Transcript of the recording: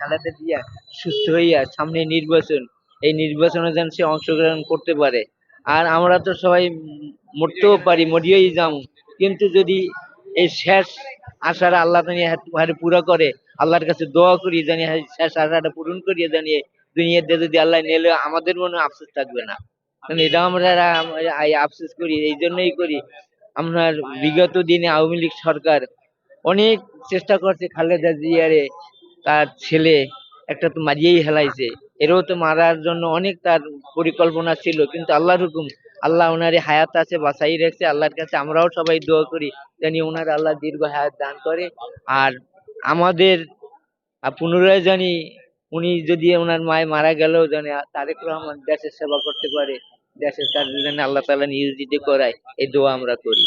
খালেদা জিয়া সুস্থ হইয়া সামনে নির্বাচন, এই নির্বাচনে যেন সে অংশগ্রহণ করতে পারে। আর আমরা তো সবাই মরতেও পারি, মরিয়েই যাম। কিন্তু যদি এই শেষ আশাটা আল্লাহ জানি হারে পুরা করে, আল্লাহর কাছে দোয়া করি জানি শেষ আশাটা পূরণ করিয়ে জানি দুনিয়াতে যদি আল্লাহ নিলে আমাদের মনে আফসোস থাকবে না। এটা আমরা আমরা আফসোস করি, এই জন্যই করি। আপনার বিগত দিনে আওয়ামী লীগ সরকার অনেক চেষ্টা করছে খালেদা জিয়ারে তার ছেলে একটা তো মারিয়েই হেলাইছে এরও তো মারার জন্য অনেক তার পরিকল্পনা ছিল, কিন্তু আল্লাহর হুকুম, আল্লাহ ওনারে হায়াত আছে বাঁচাই রাখছে, আল্লাহর কাছে আমরাও সবাই দোয়া করি জানি ওনার আল্লাহ দীর্ঘ হায়াত দান করে। আর আমাদের পুনরায় জানি উনি যদি ওনার মায় মারা গেলেও জানি তারেক রহমান দেশের সেবা করতে পারে, দেশের তার আল্লাহ তাআলা নিয়োজিত করায়, এই দোয়া আমরা করি।